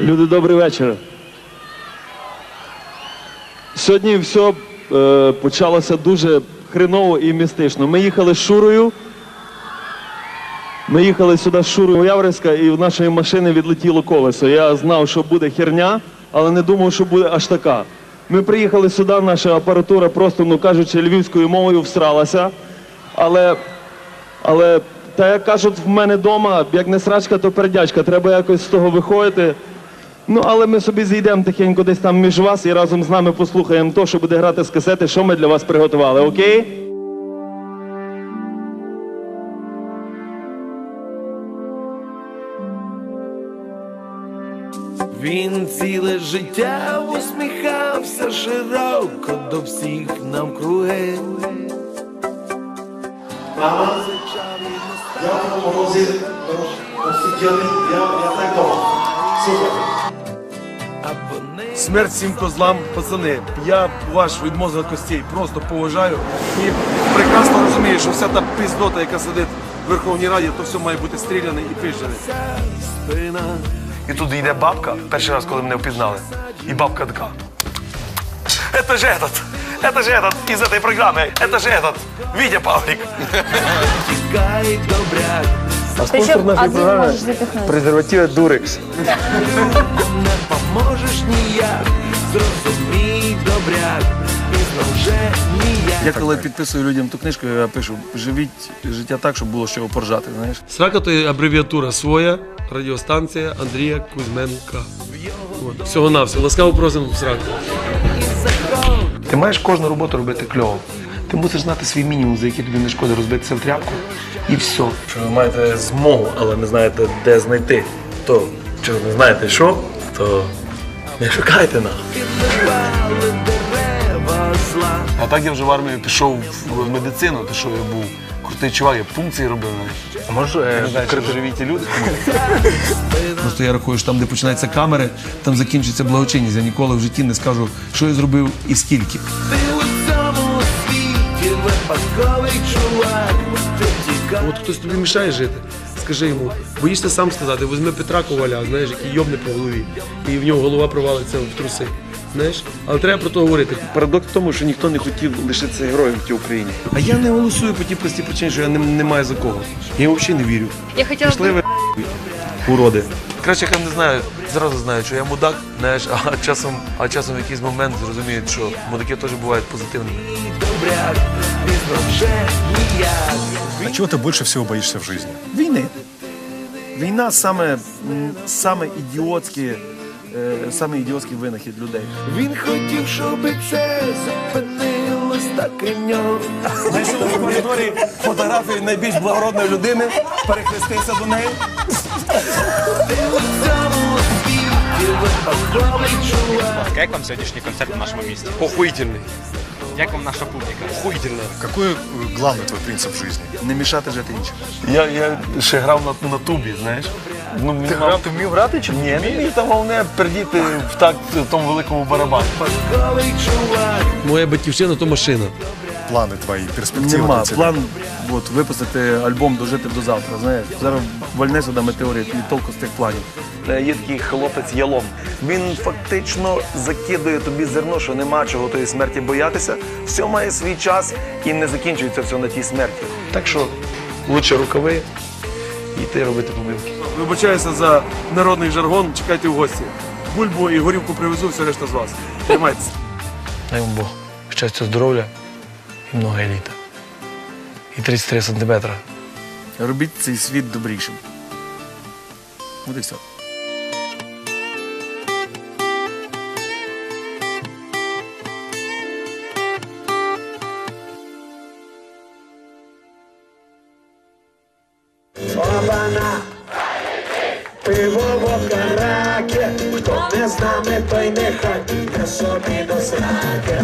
Люди, добрий вечір. Сьогодні все е, почалося дуже хреново і містично. Ми їхали з Шурою. Ми їхали сюди з Шурою Яврська, і в нашої машини відлетіло колесо. Я знав, що буде херня, але не думав, що буде аж така. Ми приїхали сюди, наша апаратура просто, ну кажучи, львівською мовою всралася. Але, але та як кажуть в мене вдома, як не срачка, то пердячка. Треба якось з того виходити. Ну, але ми собі зійдемо тихенько десь там між вас і разом з нами послухаємо то, що буде грати з касети, що ми для вас приготували, окей? Він ціле життя усміхався широко до всіх нам круги. Я тому розі посиділи, я, я так довго. Супер. А вони Смерть всім козлам, пацани. Я ваш від мозга костей просто поважаю і прекрасно розумію, що вся та пиздота, яка сидить в Верховній Раді, то все має бути стріляне і пижене. спина. І тут йде бабка, перший раз, коли мене впізнали. І бабка така. Это же этот, это же этот из этой программы, это же этот, Витя Павлик. Тікай добряк, А Ти ще один можеш запихнути. презервативи Дурекс. ніяк. Зрозумій добряк, пізно вже ніяк. Я коли підписую людям ту книжку, я пишу живіть життя так, щоб було з чого поржати. Знаєш? Срака то є абревіатура своя, радіостанція Андрія Кузьменка. От. Всього навсього. Ласкаво просимо в сраку. Ти маєш кожну роботу робити кльово. Ти мусиш знати свій мінімум, за який тобі не шкода розбитися в тряпку. І все. Якщо ви маєте змогу, але не знаєте, де знайти, то чи не знаєте що, то не шукайте нас. А так я вже в армію пішов в медицину, то що я був крутий чувак, я пункції робив навіть. А може критоживіті люди? Просто я рахую, що там, де починаються камери, там закінчиться благочинність. Я ніколи в житті не скажу, що я зробив і скільки. От хтось тобі мішає жити. Скажи йому, боїшся сам сказати, візьми Петра Коваля, знаєш, який йобне по голові, і в нього голова провалиться в труси. Знаєш? Але треба про то говорити. Парадокс в тому, що ніхто не хотів лишитися героєм в тій Україні. А я не голосую по тій простій причині, що я не, не маю за кого. Я взагалі не вірю. Я хотіла Пішли ви уроди. Краще хай не знаю, зразу знають, що я мудак, знаєш, а часом, а часом в якийсь момент зрозуміють, що мудаки теж бувають позитивними. добряк, вже ніяк. А чего ты больше всего боишься в жизни? Війни. Війна саме, м, саме ідіотський, е, саме ідіотський винахід людей. Він хотів, щоб це зупинилось так і в нього. Знайшов в коридорі фотографії найбільш благородної людини, перехрестився до неї. Як вам сьогоднішній концерт в нашому місті? Охуїтельний. Як вам наша публіка? Охуїтельно. Какой э, главный твой принцип в жизни? Не мішати жити іншим. Я, я ще грав на, на тубі, знаєш. Ну, ти грав, ти вмів грати чи ні? Ні, мені там головне пердіти в такт тому великому барабані. Випадковий чувак. Моя батьківщина то машина. Планы твои, перспективы Нема. для тебя? План от, випустити альбом дожити до завтра. Знаєш, зараз вольне сюди метеорит і толку з тих планів. Е, Є такий хлопець Ялом. Він фактично закидує тобі зерно, що нема чого тої смерті боятися. Все має свій час і не закінчується все на тій смерті. Так що лучше рукави і йти робити помилки. Вибачаюся за народний жаргон, чекайте в гості. Бульбу і горівку привезу, все решта з вас. Тримайтеся. Дай вам Бог. Щастя, здоров'я і много еліта. І 33 сантиметра. Робіть цей світ добрішим. От і все. Обана, пиво в каракі, хто не з нами, той нехай йде собі до сраки.